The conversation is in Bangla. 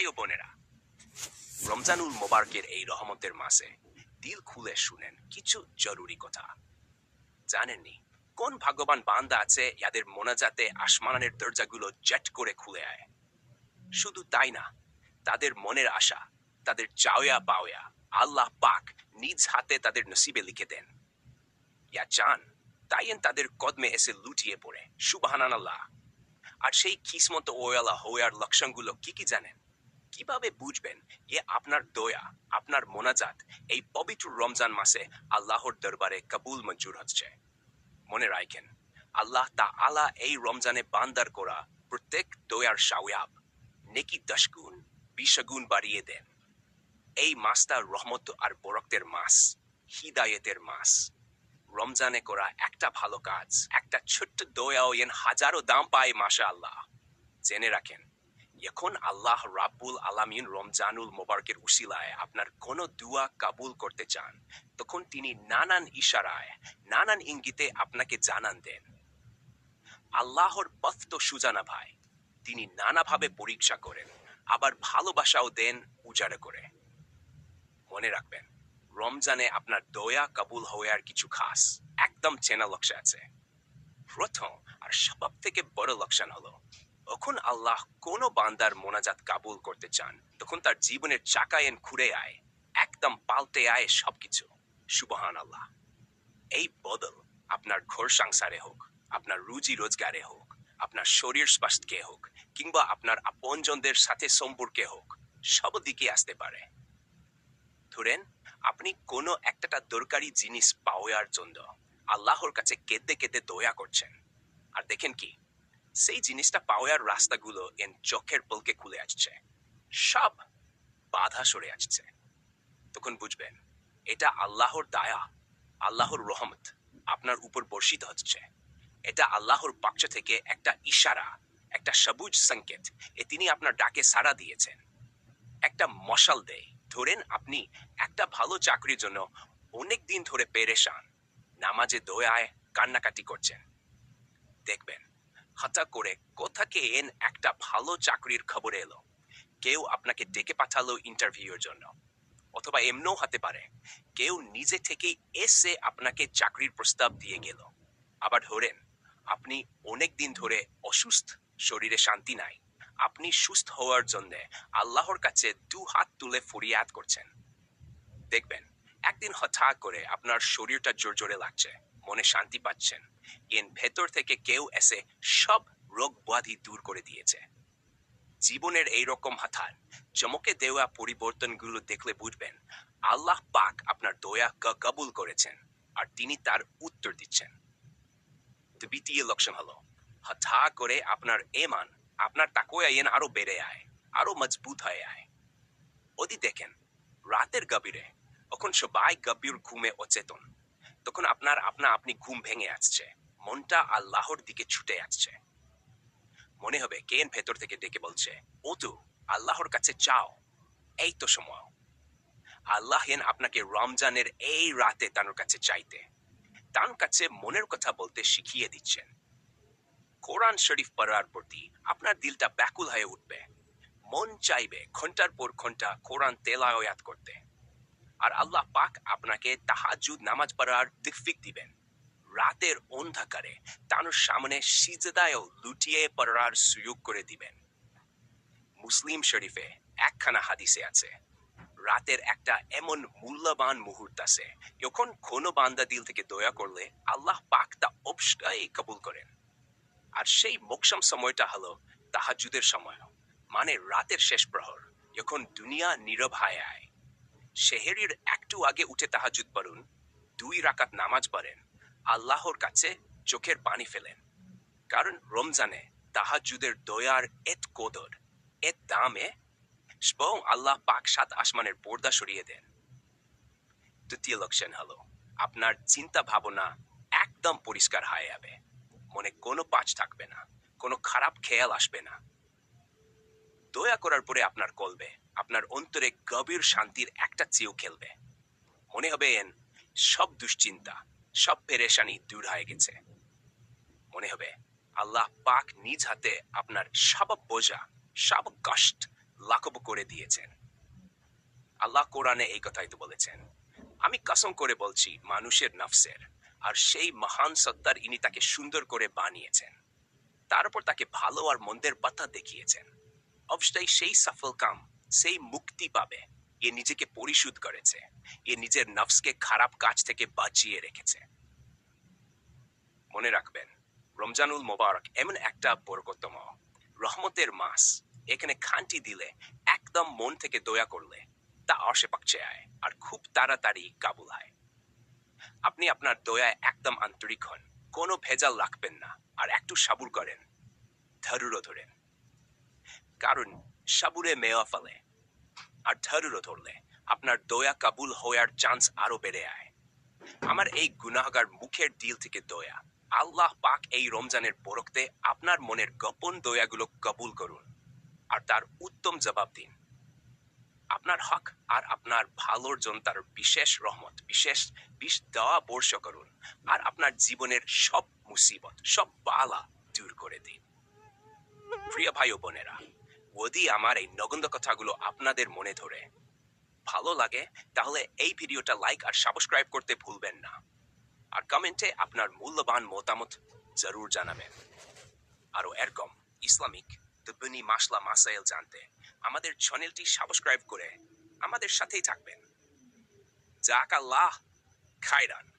ভাই ও বোনেরা, রমজানুল মোবারকের এই রহমতের মাসে দিল খুলে শুনেন কিছু জরুরি কথা। জানেননি, কোন ভাগ্যবান বান্দা আছে ইয়াদের মোনাজাতে আসমানের দরজাগুলো জেট করে খুলে আয়? শুধু তাই না, তাদের মনের আশা, তাদের চাওয়া পাওয়া আল্লাহ পাক নিজ হাতে তাদের নসিবে লিখে দেন। ইয়া চান তাইয়েন তাদের কদমে এসে লুটিয়ে পড়ে সুবাহান আর সেই কিসমত ওয়ালা হওয়ার লক্ষণগুলো কি কি জানেন? কীভাবে বুঝবেন এ আপনার দয়া, আপনার মোনাজাত? এই পবিত্র রমজান মাসে আল্লাহর দরবারে কবুল মঞ্জুর হচ্ছে। মনে রাখেন, আল্লাহ তা আলা এই রমজানে বান্দার করা প্রত্যেক দয়ার সাওয়াব, নেকি দশগুণ বিশগুণ বাড়িয়ে দেন। এই মাসটা রহমত আর বরক্তের মাস, হিদায়েতের মাস। রমজানে করা একটা ভালো কাজ, একটা ছোট্ট দয়াও এন হাজারো দাম পায় মাসা আল্লাহ জেনে রাখেন এখন আল্লাহ রাব্বুল আলামিন রমজানুল মোবারকের উসিলায় আপনার কোনো দুয়া কাবুল করতে চান, তখন তিনি নানান ইশারায়, নানান ইঙ্গিতে আপনাকে জানান দেন। আল্লাহর পথ সুজানা ভাই, তিনি নানাভাবে পরীক্ষা করেন, আবার ভালোবাসাও দেন উজাড়ে করে। মনে রাখবেন, রমজানে আপনার দয়া কাবুল হওয়ার কিছু খাস, একদম চেনা লক্ষ্য আছে। প্রথম আর সব থেকে বড় লক্ষণ হলো যখন আল্লাহ কোনো বান্দার মোনাজাত কাবুল করতে চান, তখন তার জীবনের চাকায়েন খুঁড়ে আয়, একদম পাল্টে আয় সবকিছু। সুবহান আল্লাহ এই বদল আপনার ঘর সংসারে হোক, আপনার রুজি রোজগারে হোক, আপনার শরীর স্বাস্থ্যকে হোক, কিংবা আপনার আপনজনদের সাথে সম্পর্কে হোক, সব দিকে আসতে পারে। ধরেন, আপনি কোনো একটা দরকারি জিনিস পাওয়ার জন্য আল্লাহর কাছে কেঁদে কেঁদে দয়া করছেন। আর দেখেন কি সেই জিনিসটা পাওয়ার রাস্তাগুলো এন চোখের পলকে খুলে আসছে। সব বাধা সরে আসছে। তখন বুঝবেন, এটা আল্লাহর দায়া, আল্লাহর রহমত আপনার উপর বর্ষিত হচ্ছে। এটা আল্লাহর পক্ষ থেকে একটা ইশারা, একটা সবুজ সংকেত, এ তিনি আপনার ডাকে সাড়া দিয়েছেন। একটা মশাল দেয়। ধরেন আপনি একটা ভালো চাকরির জন্য অনেক দিন ধরে পেরেশান, নামাজে দয়ায় কান্নাকাটি করছেন। দেখবেন হঠাৎ করে কোথাকে এন একটা ভালো চাকরির খবর এলো। কেউ আপনাকে ডেকে পাঠালো ইন্টারভিউর জন্য, অথবা এমনও হতে পারে, কেউ নিজে থেকেই এসে আপনাকে চাকরির প্রস্তাব দিয়ে গেল। আবার ধরেন, আপনি অনেক দিন ধরে অসুস্থ, শরীরে শান্তি নাই, আপনি সুস্থ হওয়ার জন্য আল্লাহর কাছে দু হাত তুলে ফরিয়াদ করছেন। দেখবেন, একদিন হঠাৎ করে আপনার শরীরটা জোর জোরে লাগছে, মনে শান্তি পাচ্ছেন এন ভেতর থেকে কেউ এসে সব রোগ ব্যাধি দূর করে দিয়েছে। জীবনের এই রকম হঠাৎ চমকে দেওয়া পরিবর্তনগুলো দেখলে বুঝবেন, আল্লাহ পাক আপনার দয়া কবুল করেছেন আর তিনি তার উত্তর দিচ্ছেন। দ্বিতীয় লক্ষণ হলো হঠাৎ করে আপনার এমান আপনার তাকোয়াইন আরও বেড়ে আয়, আরও মজবুত হয়ে আয়। ওদি দেখেন, রাতের গভীরে তখন সবাই গভীর ঘুমে অচেতন, তখন আপনার আপনা আপনি ঘুম ভেঙে আসছে। মনটা আল্লাহর দিকে ছুটে আসছে। মনে হবে, কেন ভেতর থেকে ডেকে বলছে ও তো আল্লাহর কাছে চাও এই তো সময়। আল্লাহ হেন আপনাকে রমজানের এই রাতে তার কাছে চাইতে। তার কাছে মনের কথা বলতে শিখিয়ে দিচ্ছেন। কোরআন শরীফ পড়ার প্রতি আপনার দিলটা ব্যাকুল হয়ে উঠবে। মন চাইবে ঘণ্টার পর ঘণ্টা কোরআন তেলাওয়াত করতে। আর আল্লাহ পাক আপনাকে তাহাজুদ নামাজ পড়ার দিফিক দিবেন। রাতের অন্ধকারে তার সামনে সিজদায়ও লুটিয়ে পড়ার সুযোগ করে দিবেন। মুসলিম শরীফে একখানা হাদিসে আছে, রাতের একটা এমন মূল্যবান মুহূর্ত আছে, যখন কোনো বান্দা দিল থেকে দয়া করলে আল্লাহ পাক তা অবশ্যই কবুল করেন। আর সেই মোক্ষম সময়টা হলো তাহাজুদের সময় মানে রাতের শেষ প্রহর, যখন দুনিয়া নীরব হায় আয়। শেহেরির একটু আগে উঠে তাহাজুদ পড়ুন, দুই রাকাত নামাজ পড়েন আল্লাহর কাছে চোখের পানি ফেলেন। কারণ রমজানে তাহাজুদের দয়ার এত কদর, এত দামে স্বয়ং আল্লাহ পাক সাত আসমানের পর্দা সরিয়ে দেন। তৃতীয় লক্ষণ হলো, আপনার চিন্তা ভাবনা একদম পরিষ্কার হয়ে যাবে। মনে কোনো পাঁচ থাকবে না, কোনো খারাপ খেয়াল আসবে না। দয়া করার পরে আপনার কলবে, আপনার অন্তরে গভীর শান্তির একটা চেয়েও খেলবে। মনে হবে এন সব দুশ্চিন্তা সব পেরেশানি দূর হয়ে গেছে। মনে হবে, আল্লাহ পাক নিজ হাতে আপনার সব বোঝা, সব কষ্ট লাকব করে দিয়েছেন। আল্লাহ কোরআনে এই কথাই তো বলেছেন, আমি কসম করে বলছি, মানুষের নফসের, আর সেই মহান সত্তার ইনি তাকে সুন্দর করে বানিয়েছেন। তারপর তাকে ভালো আর মন্দের পাতা দেখিয়েছেন। অবশ্যই সেই সফল কাম সেই মুক্তি পাবে। এ নিজেকে পরিশোধ করেছে। এ নিজের নফসকে খারাপ কাজ থেকে বাঁচিয়ে রেখেছে। মনে রাখবেন, রমজানুল মোবারক এমন একটা বরকতম রহমতের মাস, এখানে খানটি দিলে, একদম মন থেকে দয়া করলে, তা আশেপাচ্ছে আয় আর খুব তাড়াতাড়ি কাবুল হয়। আপনি আপনার দয়ায় একদম আন্তরিক হন, কোনো ভেজাল রাখবেন না আর একটু সাবুর করেন, ধরুরও ধরেন। কারণ, সাবুরে মেয়া ফলে আর ধরুরও ধরলে, আপনার দয়া কাবুল হওয়ার চান্স আরও বেড়ে আয়। আমার এই গুনাহগার মুখের দিল থেকে দয়া। আল্লাহ পাক এই রমজানের বরকতে আপনার মনের গোপন দয়াগুলো কবুল করুন। আর তার উত্তম জবাব দিন। আপনার হক আর আপনার ভালোর জন্য তার বিশেষ রহমত, বিশেষ বিষ দেওয়া বর্ষ করুন। আর আপনার জীবনের সব মুসিবত, সব বালা দূর করে দিন। প্রিয় ভাই বোনেরা যদি আমার এই নগণ্য কথাগুলো আপনাদের মনে ধরে। ভালো লাগে, তাহলে এই ভিডিওটা লাইক আর সাবস্ক্রাইব করতে ভুলবেন না। আর কমেন্টে আপনার মূল্যবান মতামত জরুর জানাবেন। আরও এরকম ইসলামিক দুবনি মাসলা মাসাইল জানতে আমাদের চ্যানেলটি সাবস্ক্রাইব করে আমাদের সাথেই থাকবেন। জাক আল্লাহ খায়রান।